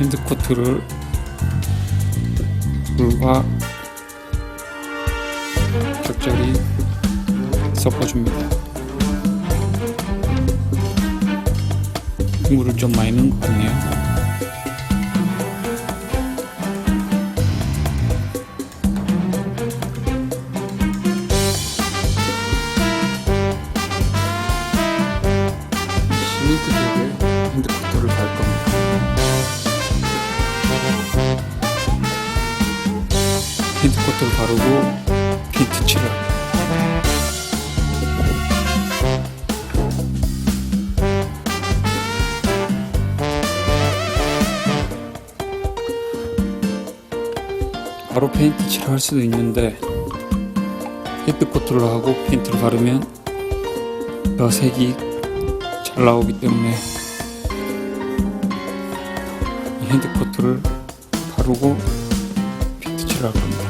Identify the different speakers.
Speaker 1: 핸드코트를 물과 적절히 섞어줍니다. 물을 좀 많이 넣은 것 같네요. 핸드코트를 바르고 핀트 칠을 바로 페인트 칠할 수도 있는데 헤드코트를 하고 페인트를 바르면 더 색이 잘 나오기 때문에 이 헤드코트를 바르고 페인트 칠할 겁니다.